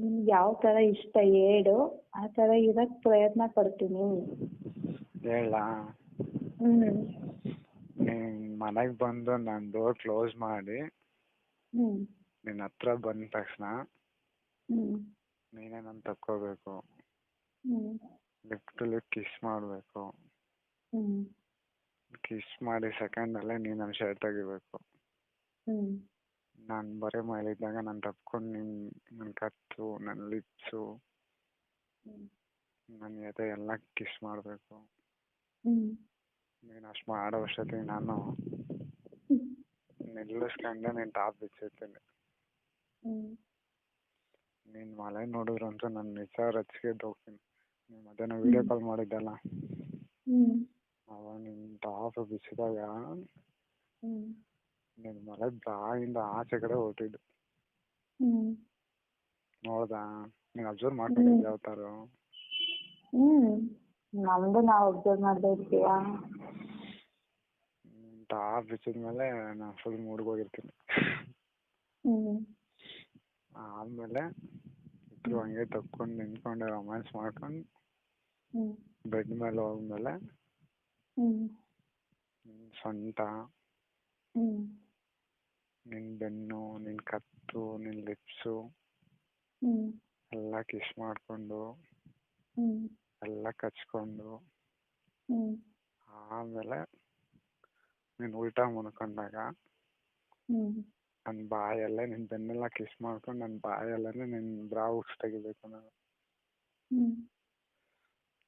ನಿನ್ಗೆ ಯಾವ ತರ ಇಷ್ಟ ಹೇಳು. ಆ ತರ ಇರಕ್ ಪ್ರಯತ್ನ ಪಡ್ತೀನಿ. ಹೇಳ. ನೀನು ಮನೆಗೆ ಬಂದು ನಾನು ಡೋರ್ ಕ್ಲೋಸ್ ಮಾಡಿ. ಹ್ಞೂ ನಿನ್ನ ಹತ್ರ ಬಂದ ತಕ್ಷಣ ಹ್ಞೂ ನೀನೇ ನನ್ ತಕ್ಕೋಬೇಕು. Lift lip to lip kiss ಮಾಡಬೇಕು. ಹ್ಞೂ ಕಿಸ್ ಮಾಡಿ ಸೆಕೆಂಡಲ್ಲೇ ನೀನು ನನ್ನ ಶರ್ಟ್ ತೆಗಿಬೇಕು. ಹ್ಞೂ ನಾನು ಬರೀ ಮೈಲಿದ್ದಾಗ ನಾನು ತಪ್ಕೊಂಡು ನಿನ್ ನನ್ನ ಕತ್ತು ನನ್ನ ಲಿಪ್ಸು ನನ್ನ ಎದೆ ಎಲ್ಲ ಕಿಸ್ ಮಾಡಬೇಕು. ನೀನು ಅಷ್ಟು ಮಾಡೋ ಅಷ್ಟೊತ್ತಿಗೆ ನಾನು ನಿಲ್ಲಿಸ್ಕೊಂಡೆ ನೀನು ಟಾಪ್ ಬಿಚ್ಚಿರ್ತೀನಿ. ನೀನು ಮಳೆ ನೋಡಿದ್ರಂತೂ ನನ್ನ ನಿಜ ರಚಿಗೆದ್ದು ಹೋಗ್ತೀನಿ. ನೀವು ಮಧ್ಯಾಹ್ನ ವಿಡಿಯೋ ಕಾಲ್ ಮಾಡಿದ್ದಲ್ಲ? ಹ್ಞೂ ಅವಾಗ ನಿನ್ನ ಟಾಪ್ ಬಿಚ್ಚಿದಾಗ ಹ್ಞೂ ನಿನ್ನ ಮಳೆ ಬಾಯಿಂದ ಆಚೆ ಕಡೆ ಹೊರಟಿದ್ದು ಹ್ಞೂ ನೋಡ್ದಾ ನೀನು ಅಬ್ಸರ್ವ್ ಮಾಡ್ಕೊಂಡಿದ್ದೆ ಯಾವ ಥರ ಹ್ಞೂ ನಮ್ಮದು ನಾವು ಅಬ್ಸರ್ವ್ ಮಾಡದೇ ಇರ್ತೀವಾ ಟಾಪ್ ಬಿಚ್ಚಿದ ಮೇಲೆ ನಾನು ಫುಲ್ ಮೂಡ್ಗೆ ಹೋಗಿರ್ತೀನಿ ಹ್ಞೂ ಆಮೇಲೆ ಇಬ್ರು ಹಂಗೆ ತಕ್ಕೊಂಡು ನಿಂತ್ಕೊಂಡು ರೊಮ್ಯಾನ್ಸ್ ಮಾಡ್ಕೊಂಡು ಹ್ಞೂ ಬೆಡ್ ಮೇಲೆ ಹೋದ್ಮೇಲೆ ಹ್ಞೂ ನಿನ್ನ ಸೊಂಟ ಹ್ಞೂ ನಿನ್ನ ಬೆನ್ನು ನಿನ್ ಕತ್ತು ನಿನ್ ಲಿಪ್ಸು ಹ್ಮ್. ಎಲ್ಲ ಕಿಸ್ ಮಾಡ್ಕೊಂಡು ಹ್ಮ್. ಎಲ್ಲ ಕಚ್ಕೊಂಡು ಆಮೇಲೆ ನೀನ್ ಉಲ್ಟಾ ಮುನ್ಕೊಂಡಾಗ ಹ್ಮ್. ನನ್ನ ಬಾಯಲ್ಲೇ ನಿನ್ನ ಬೆನ್ನೆಲ್ಲ ಕಿಸ್ ಮಾಡ್ಕೊಂಡು ನನ್ನ ಬಾಯಲ್ಲೇ ನಿನ್ ಬ್ರಾ ಉಕ್ಸ್ ತೆಗಿಬೇಕು ನಾನು.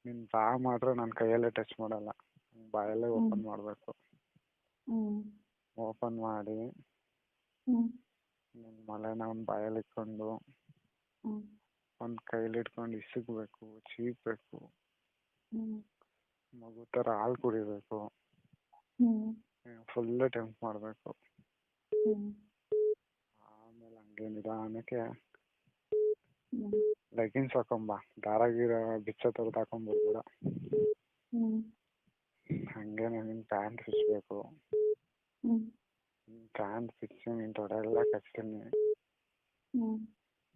ನಿನ್ ಬಾ ಮಾಡ್ರೆ ಮಾತ್ರ ನನ್ನ ಕೈಯಲ್ಲೇ ಟಚ್ ಮಾಡಲ್ಲ ಬಾಯಲ್ಲೇ ಓಪನ್ ಮಾಡಬೇಕು. ಹ್ಮ್. ಓಪನ್ ಮಾಡಿ ಮಲೆನ ಒಂದು ಬಾಯಲ್ಲಿ ಇಟ್ಕೊಂಡು ಒಂದು ಕೈಲಿ ಇಟ್ಕೊಂಡು ಇಸುಕಬೇಕು ಚೀಪ್ಬೇಕು ಮಗು ತರ ಹಾಲು ಕುಡಿಬೇಕು. ಫುಲ್ ಟೆಂಪ್ ಮಾಡಬೇಕು. ಆಮೇಲೆ ಹಂಗೆ ನಿಧಾನಕ್ಕೆ ಲೆಗಿನ್ಸ್ ಹಾಕೊಂಬ. ದಾರ ಗೀರ ಬಿಚ್ಚ ತೆಗ್ದು ಹಾಕೊಂಬರ್ಬೇಡ ಹ್ಞೂ ಹಂಗೆ ನಿನ್ ಪ್ಯಾಂಟ್ ಬಿಚ್ಚಬೇಕು ಪ್ಯಾಂಟ್ ಫಿಕ್ಷನ್ ನಿನ್ನ ತೊಡೆ ಎಲ್ಲ ಕಚ್ತೀನಿ ಹ್ಞೂ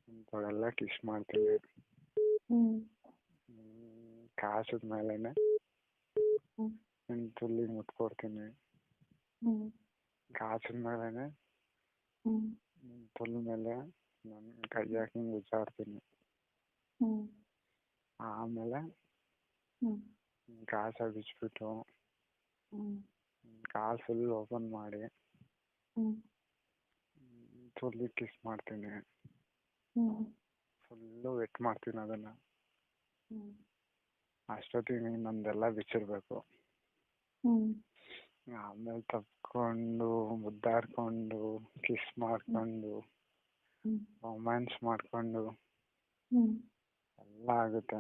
ನಿನ್ನ ತೊಡೆ ಎಲ್ಲ ಕಿಸ್ ಮಾಡ್ತೀನಿ ಕಾಸದ ಮೇಲೆನೆ ತುಲ್ಲಿ ಮುಟ್ಕೊಡ್ತೀನಿ. ಕಾಸಿದ ಮೇಲೆನೆ ತುಲ್ ಮೇಲೆ ನನ್ನ ಕೈ ಹಾಕಿ ಉಜ್ಜಾಡ್ತೀನಿ ಆಮೇಲೆ ಕಾಸ ಬಿಚ್ಬಿಟ್ಟು ಕಾಲು ಫುಲ್ ಓಪನ್ ಮಾಡಿ ಹ್ಞೂ ಕಿಸ್ ಮಾಡ್ತೀನಿ. ಹ್ಞೂ ಫುಲ್ಲು ವೆಟ್ ಮಾಡ್ತೀನಿ ಅದನ್ನು. ಹ್ಞೂ ಅಷ್ಟೊತ್ತಿಗೆ ನಂದೆಲ್ಲ ಬಿಚ್ಚಿರ್ಬೇಕು. ಹ್ಞೂ ಆಮೇಲೆ ತಪ್ಕೊಂಡು ಮುದ್ದಾಡ್ಕೊಂಡು ಕಿಸ್ ಮಾಡ್ಕೊಂಡು ರೊಮ್ಯಾನ್ಸ್ ಮಾಡ್ಕೊಂಡು ಎಲ್ಲ ಆಗುತ್ತೆ.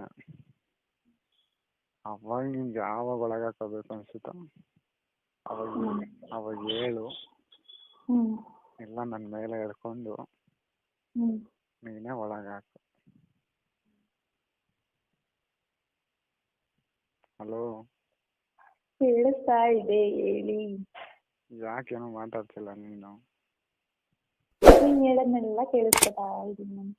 ಅವಾಗ ನಿಮ್ಗೆ ಯಾವಾಗ ಒಳಗಾಕೋಬೇಕು ಅನ್ಸುತ್ತೋ ಅವಾಗ ಅವಾಗ ಹೇಳು. ಹ್ಞೂ ಎಲ್ಲ ನನ್ನ ಮೇಲೆ ಎಳ್ಕೊಂಡು ಹ್ಮ್. ನೀನೇ ಒಳಗೆ ಹಾಕು ಹಲೋ. ಕೇಳಿಸ್ತಾ ಇದೆ ಹೇಳಿ. ಯಾಕೇನು ಮಾತಾಡ್ತಿಲ್ಲ ನೀನು? ನೀನ್ ಹೇಳೋದನ್ನೆಲ್ಲ ಕೇಳಿಸ್ಕೊತಾ ಇದೀನಿ ನಾನು.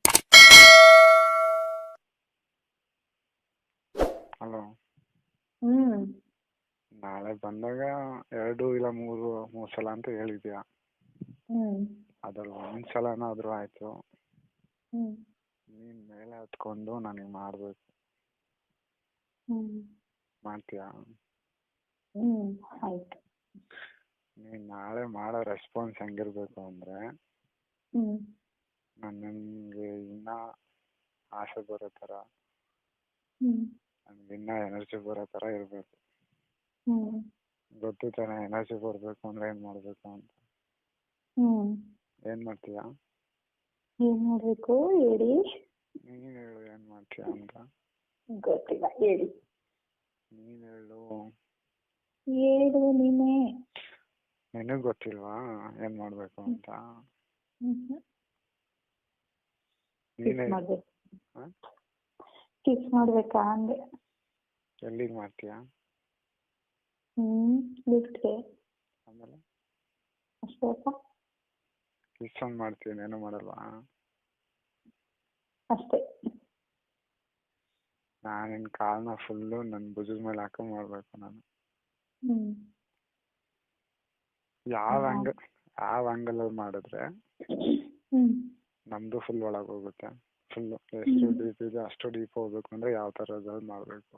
ಹಲೋ. ಹ್ಮ್. ನಾಳೆ ಬಂದಾಗ ಎರಡು ಇಲ್ಲ ಮೂರು ಮೂರು ಸಲ ಅಂತ ಹೇಳಿದ್ಯಾ? ಹ್ಞೂ ಅದ್ರಲ್ಲಿ ಒಂದ್ ಸಲನಾದರೂ ಆಯ್ತು. ನೀನ್ ನೀನು ಮೇಲೆ ಹತ್ಕೊಂಡು ನನಗೆ ಮಾಡ್ಬೇಕು. ಹ್ಮ್. ಮಾಡ್ತೀಯಾ? ನೀನ್ ಆಯಿತು. ನೀನು ನಾಳೆ ಮಾಡೋ ರೆಸ್ಪಾನ್ಸ್ ಹೆಂಗಿರ್ಬೇಕು ಅಂದ್ರೆ ಹ್ಮ್. ನನಗೆ ಇನ್ನ ಆಸೆ ಬರೋ ತರ ಹ್ಮ್. ನನಗೆ ಇನ್ನ ಎನರ್ಜಿ ಬರೋ ತರ ಇರ್ಬೇಕು. ಗೊತ್ತು ತಾನೆ ಎನರ್ಜಿ ಬರಬೇಕು ಅಂದ್ರೆ ಏನ್ ಮಾಡ್ಬೇಕು ಅಂತ. ಹ್ಞೂ ಏನು ಮಾಡ್ತೀಯಾ ಏನ್ ಮಾಡಬೇಕು? ಹೇಳಿ. ನೀನು ಹೇಳು ಏನು ಮಾಡ್ತೀಯಾ ಅಂತ. ಗೊತ್ತಿಲ್ಲ ಹೇಳಿ. ನೀನ್ ಹೇಳು. ಹೇಳು ನೀನೇ. ನಿನಗ್ ಗೊತ್ತಿಲ್ವಾ ಏನ್ ಮಾಡ್ಬೇಕು ಅಂತ? ಕಿಸ್ ಮಾಡ್ಬೇಕು. ಕಿಸ್ ಮಾಡ್ಬೇಕಾ ಅಂದೆ ಎಲ್ಲಿಗ್ ಮಾಡ್ತೀಯಾ? ಹ್ಮ್ ಲಿಫ್ಟ್ಗೆ ಆಮೇಲೆ? ಅಷ್ಟೇ ಕಿಸ್ ಒಂದು ಮಾಡ್ತೀನಿ ಏನೂ ಮಾಡಲ್ವಾ? ಅಷ್ಟೇ. ನಾನು ನಿನ್ನ ಕಾಲನ ಫುಲ್ಲು ನನ್ನ ಭುಜದ ಮೇಲೆ ಹಾಕೊಂಡು ಮಾಡಬೇಕು ನಾನು. ಯಾವ. ಆ್ಯಂಗಲ್ ಯಾವ ಆ್ಯಂಗಲಲ್ಲಿ ಮಾಡಿದ್ರೆ ನಮ್ದು ನಮ್ಮದು ಫುಲ್ ಒಳಗೆ ಹೋಗುತ್ತೆ. ಫುಲ್ಲು ಎಷ್ಟು. ಡೀಪ್ ಇದೆ ಅಷ್ಟು ಡೀಪ್ ಹೋಗ್ಬೇಕು ಅಂದರೆ ಯಾವ ಥರದಲ್ಲಿ ಮಾಡಬೇಕು.